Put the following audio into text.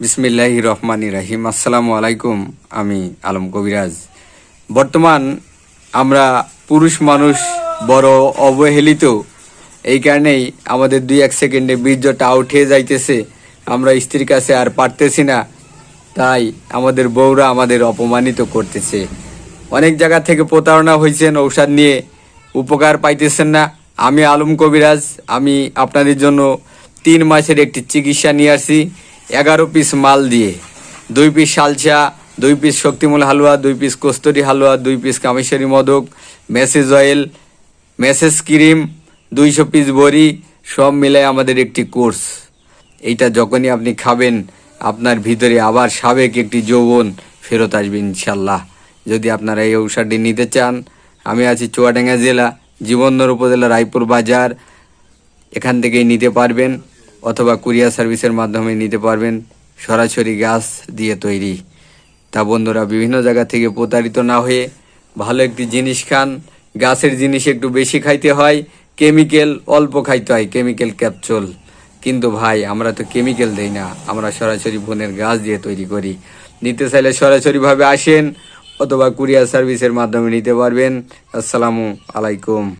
বিসমিল্লাহ রহমানি রাহিম। আসসালামু আলাইকুম, আমি আলম কবিরাজ। বর্তমান আমরা পুরুষ মানুষ বড় অবহেলিত। এই কারণেই আমাদের দুই এক সেকেন্ডে বীর্যটা উঠে যাইতেছে। আমরা স্ত্রীর কাছে আর পারতেছি না, তাই আমাদের বউরা আমাদের অপমানিত করতেছে। অনেক জায়গা থেকে প্রতারণা হয়েছেন ঔষধ নিয়ে উপকার পাইতেছেন না। আমি আলম কবিরাজ, আমি আপনাদের জন্য তিন মাসের একটি চিকিৎসা নিয়ে আসি এগারো পিস মাল দিয়ে, দুই পিস সালসা দুই পিস শক্তিমূল হালুয়া, দুই পিস কস্তুরি হালুয়া, দুই পিস কামেশ্বরী মদক মেসেজ অয়েল মেসেজ ক্রিম দুইশো পিস বড়ি, সব মিলে আমাদের একটি কোর্স এইটা যখনই আপনি খাবেন, আপনার ভিতরে আবার সাবেক একটি যৌবন ফেরত আসবে ইনশাল্লাহ যদি আপনারা এই ঔষধটি নিতে চান, আমি আছি চুয়াডাঙ্গা জেলা, জীবনদর উপজেলা রায়পুর বাজার। এখান থেকেই নিতে পারবেন। অথবা কুরিয়ার সার্ভিসের মাধ্যমে নিতে পারবেন সরাসরি গাছ দিয়ে তৈরি। তা বন্ধুরা, বিভিন্ন জায়গা থেকে প্রতারিত না হয়ে ভালো একটি জিনিস খান। গাছের জিনিস একটু বেশি খাইতে হয়, কেমিক্যাল অল্প খাইতে হয়, কেমিক্যাল ক্যাপসুল। কিন্তু ভাই, আমরা তো কেমিক্যাল দেই না, আমরা সরাসরি বনের গাছ দিয়ে তৈরি করি। নিতে চাইলে সরাসরিভাবে আসেন অথবা কুরিয়ার সার্ভিসের মাধ্যমে নিতে পারবেন। আসসালামু আলাইকুম।